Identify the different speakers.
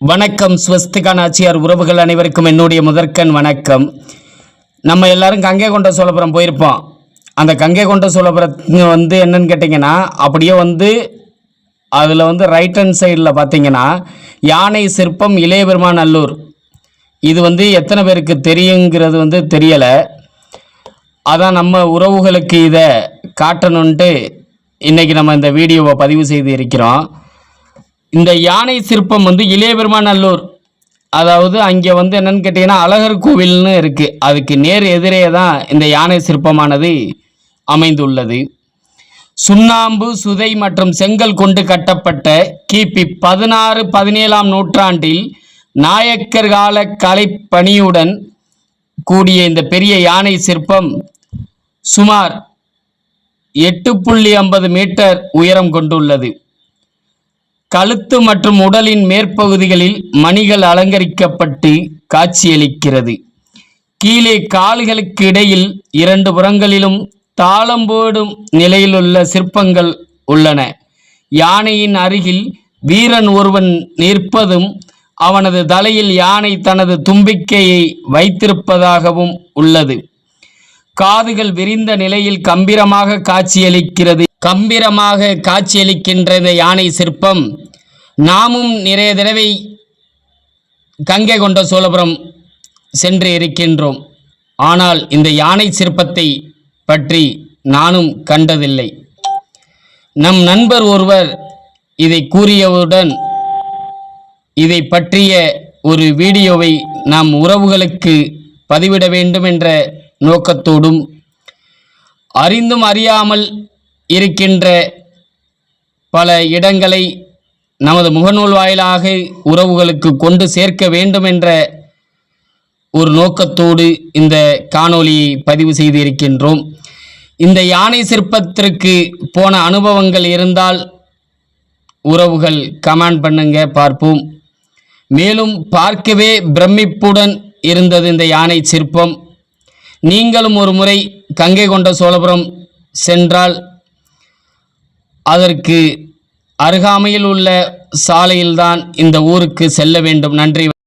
Speaker 1: வணக்கம். ஸ்வஸ்திகா நாச்சியார் உறவுகள் அனைவருக்கும் என்னுடைய முதற்கண் வணக்கம். நம்ம எல்லாரும் கங்கை கொண்ட சோழபுரம் போயிருப்போம். அந்த கங்கை கொண்ட சோழபுரம் வந்து என்னன்னு கேட்டிங்கன்னா அப்படியே வந்து அதில் வந்து ரைட் ஹேண்ட் சைடில் பார்த்தீங்கன்னா யானை சிற்பம் இளையபெருமான் நல்லூர். இது வந்து எத்தனை பேருக்கு தெரியுங்கிறது வந்து தெரியலை. அதான் நம்ம உறவுகளுக்கு இதை காட்டணுன்ட்டு இன்றைக்கி நம்ம இந்த வீடியோவை பதிவு செய்து இருக்கிறோம். இந்த யானை சிற்பம் வந்து இளையபெருமாநல்லூர் அதாவது அங்கே வந்து என்னன்னு கேட்டிங்கன்னா அழகர் கோவில்னு இருக்குது அதுக்கு நேர் எதிரே தான் இந்த யானை சிற்பமானது அமைந்துள்ளது. சுண்ணாம்பு சுதை மற்றும் செங்கல் கொண்டு கட்டப்பட்ட கிபி பதினாறு பதினேழாம் நூற்றாண்டில் நாயக்கர் கால கலைப்பணியுடன் கூடிய இந்த பெரிய யானை சிற்பம் சுமார் எட்டு புள்ளி ஐம்பது மீட்டர் உயரம் கொண்டுள்ளது. கழுத்து மற்றும் உடலின் மேற்பகுதிகளில் மணிகள் அலங்கரிக்கப்பட்டு காட்சியளிக்கிறது. கீழே கால்களுக்கு இடையில் இரண்டு புறங்களிலும் தாளம் போடும் நிலையிலுள்ள சிற்பங்கள் உள்ளன. யானையின் அருகில் வீரன் ஒருவன் நிற்பதும் அவனது தலையில் யானை தனது தும்பிக்கையை வைத்திருப்பதாகவும் உள்ளது. காதுகள் விரிந்த நிலையில் கம்பீரமாக காட்சியளிக்கிறது. கம்பீரமாக காட்சியளிக்கின்ற இந்த யானை சிற்பம். நாமும் நிறைய தடவை கங்கை கொண்ட சோழபுரம் சென்று இருக்கின்றோம். ஆனால் இந்த யானை சிற்பத்தை பற்றி நானும் கண்டதில்லை. நம் நண்பர் ஒருவர் இதை கூறியவுடன் இதை பற்றிய ஒரு வீடியோவை நாம் உறவுகளுக்கு பதிவிட வேண்டும் என்ற நோக்கத்தோடும் அறிந்தும் அறியாமல் இருக்கின்ற பல இடங்களை நமது முகநூல் வாயிலாக உறவுகளுக்கு கொண்டு சேர்க்க வேண்டும் என்ற ஒரு நோக்கத்தோடு இந்த காணொளியை பதிவு செய்து இருக்கின்றோம் இந்த யானை சிற்பத்திற்கு போன அனுபவங்கள் இருந்தால் உறவுகள் கமெண்ட் பண்ணுங்க பார்ப்போம். மேலும் பார்க்கவே பிரமிப்புடன் இருந்தது இந்த யானை சிற்பம். நீங்களும் ஒரு முறை கங்கை கொண்ட சோழபுரம் சென்றால் அதற்கு அருகாமையில் உள்ள சாலையில்தான் இந்த ஊருக்கு செல்ல வேண்டும். நன்றி.